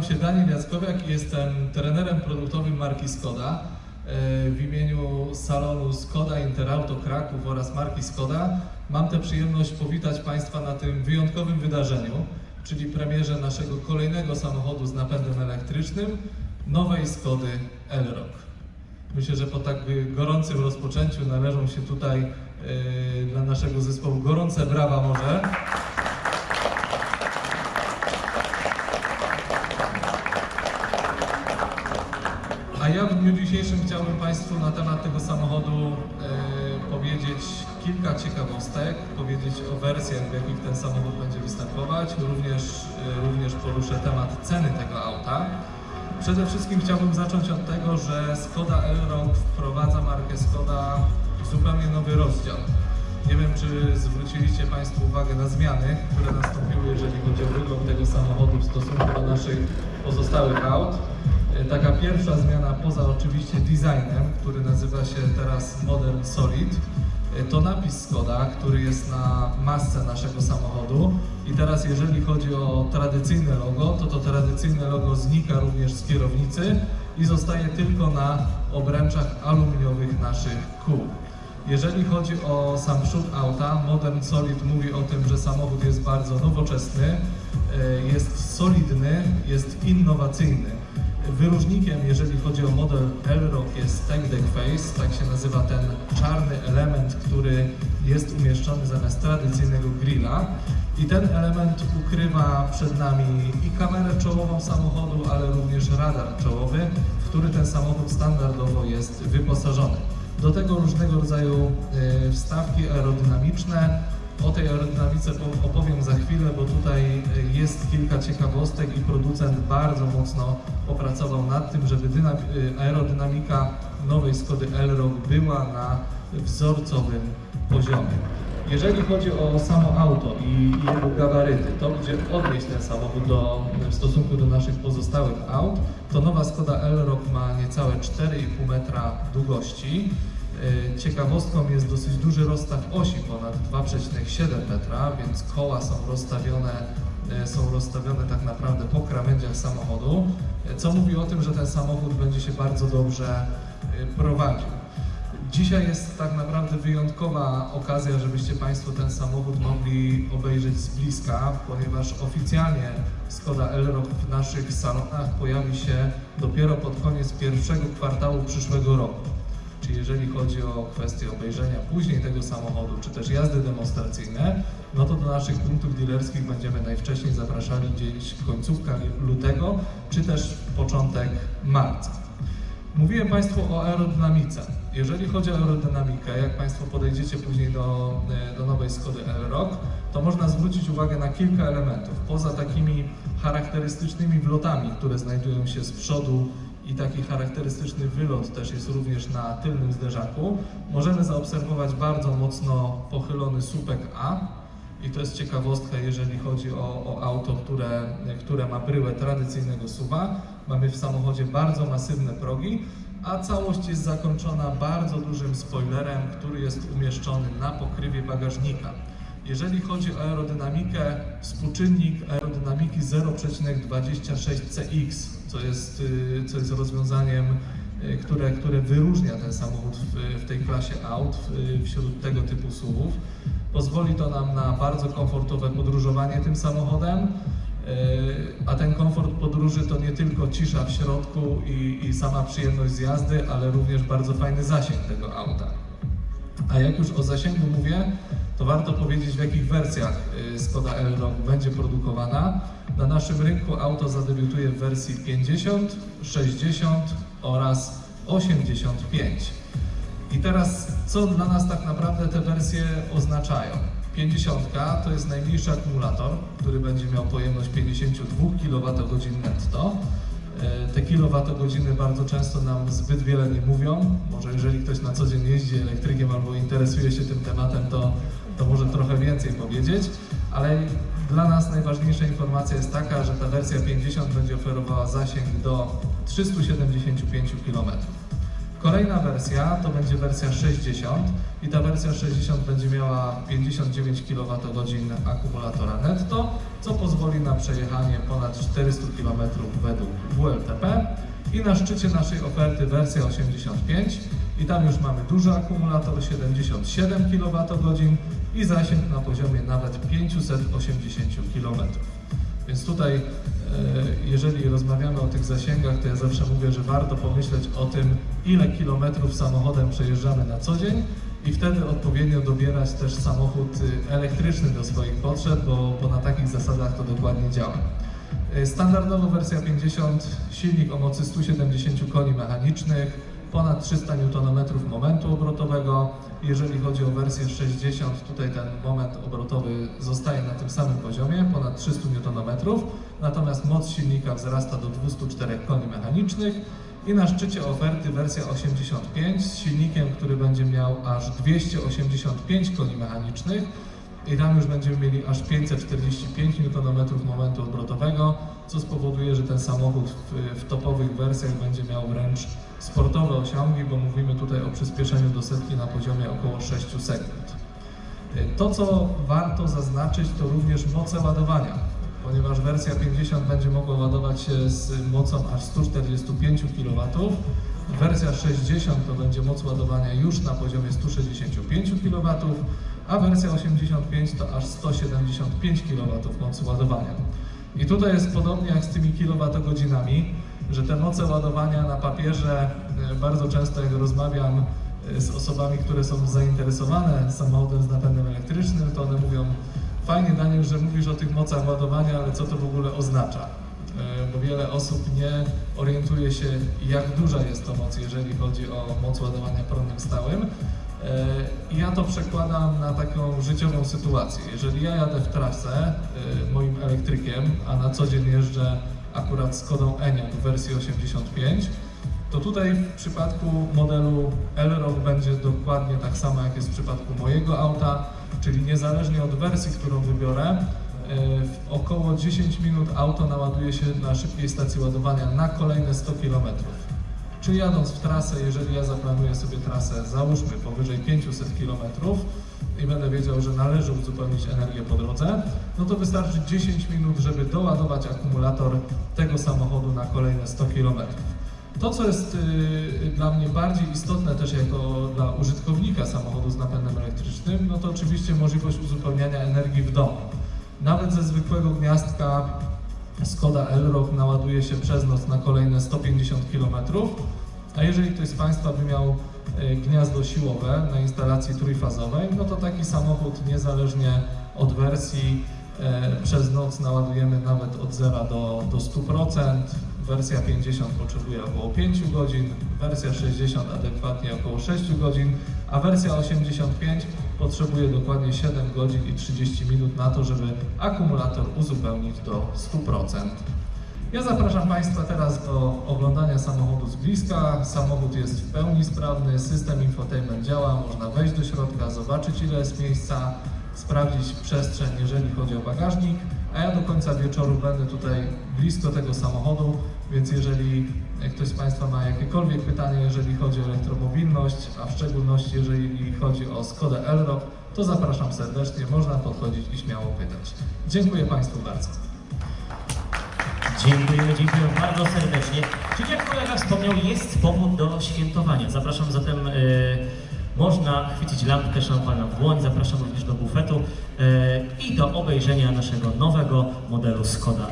nazywam się Daniel Jackowiak i jestem trenerem produktowym marki Skoda. E, W imieniu salonu Skoda Interauto Kraków oraz marki Skoda mam tę przyjemność powitać Państwa na tym wyjątkowym wydarzeniu, czyli premierze naszego kolejnego samochodu z napędem elektrycznym, nowej Skody Elrock. Myślę, że po tak gorącym rozpoczęciu należą się tutaj e, dla naszego zespołu gorące brawa może. Ja w dniu dzisiejszym chciałbym Państwu na temat tego samochodu e, powiedzieć kilka ciekawostek, powiedzieć o wersjach, w jakich ten samochód będzie występować, również, e, również poruszę temat ceny tego auta. Przede wszystkim chciałbym zacząć od tego, że Skoda Elrock wprowadza markę Skoda w zupełnie nowy rozdział. Nie wiem, czy zwróciliście Państwo uwagę na zmiany, które nastąpiły, jeżeli chodzi o wygląd tego samochodu w stosunku do naszych pozostałych aut. E, Taka pierwsza zmiana, poza oczywiście designem, który nazywa się teraz Modern Solid, e, to napis Skoda, który jest na masce naszego samochodu. I teraz jeżeli chodzi o tradycyjne logo, to to tradycyjne logo znika również z kierownicy i zostaje tylko na obręczach aluminiowych naszych kół. Jeżeli chodzi o sam przód auta, Modern Solid mówi o tym, że samochód jest bardzo nowoczesny, e, jest solidny, jest innowacyjny. Wyróżnikiem, jeżeli chodzi o model Elrock jest Tech Deck Face, tak się nazywa ten czarny element, który jest umieszczony zamiast tradycyjnego grilla. I ten element ukrywa przed nami i kamerę czołową samochodu, ale również radar czołowy, w który ten samochód standardowo jest wyposażony. Do tego różnego rodzaju e, wstawki aerodynamiczne. O tej aerodynamice po- opowiem za chwilę, bo tutaj e, jest kilka ciekawostek i producent bardzo mocno popracował nad tym, żeby e, aerodynamika nowej Skody Elrock była na wzorcowym poziomie. Jeżeli chodzi o samo auto i jego gabaryty, to gdzie odnieść ten samochód do, w stosunku do naszych pozostałych aut, to nowa Skoda Elrock ma niecałe 4,5 metra długości. E, Ciekawostką jest dosyć duży rozstaw osi, ponad 2,7 metra, więc koła są rozstawione, e, są rozstawione tak naprawdę po krawędziach samochodu, co mówi o tym, że ten samochód będzie się bardzo dobrze e, prowadził. Dzisiaj jest tak naprawdę wyjątkowa okazja, żebyście Państwo ten samochód mogli obejrzeć z bliska, ponieważ oficjalnie Skoda Elrock w naszych salonach pojawi się dopiero pod koniec pierwszego kwartału przyszłego roku. Czyli jeżeli chodzi o kwestię obejrzenia później tego samochodu, czy też jazdy demonstracyjne, no to do naszych punktów dealerskich będziemy najwcześniej zapraszali gdzieś końcówka lutego, czy też początek marca. Mówiłem Państwu o aerodynamice. Jeżeli chodzi o aerodynamikę, jak Państwo podejdziecie później do, e, do nowej Skody Elrock, to można zwrócić uwagę na kilka elementów. Poza takimi charakterystycznymi wlotami, które znajdują się z przodu i taki charakterystyczny wylot też jest również na tylnym zderzaku, możemy zaobserwować bardzo mocno pochylony słupek A, i to jest ciekawostka, jeżeli chodzi o, o auto, które, które ma bryłę tradycyjnego suwa. Mamy w samochodzie bardzo masywne progi, a całość jest zakończona bardzo dużym spoilerem, który jest umieszczony na pokrywie bagażnika. Jeżeli chodzi o aerodynamikę, współczynnik aerodynamiki 0,26CX, co jest, y, co jest rozwiązaniem, y, które, które wyróżnia ten samochód w, w tej klasie aut wśród tego typu SUVów. Pozwoli to nam na bardzo komfortowe podróżowanie tym samochodem, a ten komfort podróży to nie tylko cisza w środku i, i sama przyjemność z jazdy, ale również bardzo fajny zasięg tego auta. A jak już o zasięgu mówię, to warto powiedzieć w jakich wersjach y, Skoda Elrock będzie produkowana. Na naszym rynku auto zadebiutuje w wersji 50, 60 oraz 85. I teraz co dla nas tak naprawdę te wersje oznaczają? 50 to jest najmniejszy akumulator, który będzie miał pojemność 52 kWh netto. E, Te kilowatogodziny bardzo często nam zbyt wiele nie mówią. Może jeżeli ktoś na co dzień jeździ elektrykiem albo interesuje się tym tematem, to, to może trochę więcej powiedzieć, ale dla nas najważniejsza informacja jest taka, że ta wersja 50 będzie oferowała zasięg do 375 km. Kolejna wersja to będzie wersja 60 i ta wersja 60 będzie miała 59 kWh akumulatora netto, co pozwoli na przejechanie ponad 400 km według WLTP. I na szczycie naszej oferty wersja 85 i tam już mamy duży akumulator 77 kWh i zasięg na poziomie nawet 580 km. Więc tutaj, jeżeli rozmawiamy o tych zasięgach, to ja zawsze mówię, że warto pomyśleć o tym, ile kilometrów samochodem przejeżdżamy na co dzień i wtedy odpowiednio dobierać też samochód y, elektryczny do swoich potrzeb, bo, bo na takich zasadach to dokładnie działa. Y, Standardowo wersja 50, silnik o mocy 170 koni mechanicznych, ponad 300 Nm momentu obrotowego. Jeżeli chodzi o wersję 60, tutaj ten moment obrotowy zostaje na tym samym poziomie, ponad 300 Nm, natomiast moc silnika wzrasta do 204 koni mechanicznych. I na szczycie oferty wersja 85 z silnikiem, który będzie miał aż 285 koni mechanicznych. I tam już będziemy mieli aż 545 Nm momentu obrotowego, co spowoduje, że ten samochód w, w topowych wersjach będzie miał wręcz sportowe osiągi, bo mówimy tutaj o przyspieszeniu do setki na poziomie około 6 sekund. To, co warto zaznaczyć, to również moce ładowania, ponieważ wersja 50 będzie mogła ładować się z mocą aż 145 kW. Wersja 60 to będzie moc ładowania już na poziomie 165 kW, a wersja 85 to aż 175 kW mocy ładowania. I tutaj jest podobnie jak z tymi kilowatogodzinami, że te moce ładowania na papierze e, bardzo często jak rozmawiam e, z osobami, które są zainteresowane samochodem z napędem elektrycznym, to one mówią fajnie Daniel, że mówisz o tych mocach ładowania, ale co to w ogóle oznacza? E, Bo wiele osób nie orientuje się jak duża jest to moc, jeżeli chodzi o moc ładowania prądem stałym. Ja to przekładam na taką życiową sytuację. Jeżeli ja jadę w trasę moim elektrykiem, a na co dzień jeżdżę akurat Skodą Enyaq w wersji 85, to tutaj w przypadku modelu L-Rock będzie dokładnie tak samo jak jest w przypadku mojego auta, czyli niezależnie od wersji, którą wybiorę, e, w około 10 minut auto naładuje się na szybkiej stacji ładowania na kolejne 100 km. Czy jadąc w trasę, jeżeli ja zaplanuję sobie trasę, załóżmy powyżej 500 km i będę wiedział, że należy uzupełnić energię po drodze, no to wystarczy 10 minut, żeby doładować akumulator tego samochodu na kolejne 100 km. To, co jest y, dla mnie bardziej istotne też jako dla użytkownika samochodu z napędem elektrycznym, no to oczywiście możliwość uzupełniania energii w domu. Nawet ze zwykłego gniazdka Skoda Elrock naładuje się przez noc na kolejne 150 km, a jeżeli ktoś z Państwa by miał gniazdo siłowe na instalacji trójfazowej, no to taki samochód niezależnie od wersji e, przez noc naładujemy nawet od 0 do, do 100%. Wersja 50 potrzebuje około 5 godzin, wersja 60 adekwatnie około 6 godzin, a wersja 85 potrzebuje dokładnie 7 godzin i 30 minut na to, żeby akumulator uzupełnić do 100%. Ja zapraszam Państwa teraz do oglądania samochodu z bliska. Samochód jest w pełni sprawny, system infotainment działa, można wejść do środka, zobaczyć ile jest miejsca, sprawdzić przestrzeń, jeżeli chodzi o bagażnik. A ja do końca wieczoru będę tutaj blisko tego samochodu, więc jeżeli ktoś z Państwa ma jakiekolwiek pytania, jeżeli chodzi o elektromobilność, a w szczególności jeżeli chodzi o Skodę Elrock, to zapraszam serdecznie, można podchodzić i śmiało pytać. Dziękuję Państwu bardzo. Dziękujemy, dziękuję bardzo serdecznie. Czyli jak kolega wspomniał, jest powód do świętowania. Zapraszam zatem, e, można chwycić lampkę szampana w dłoń, zapraszam również do bufetu e, i do obejrzenia naszego nowego modelu Skoda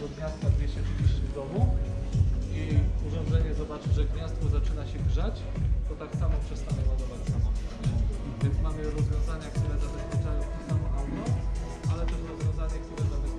do gniazda 230 w domu i urządzenie zobaczy, że gniazdko zaczyna się grzać, to tak samo przestanie ładować samochód. Więc mamy rozwiązania, które zabezpieczają to samo auto, ale też rozwiązanie, które zabezpieczają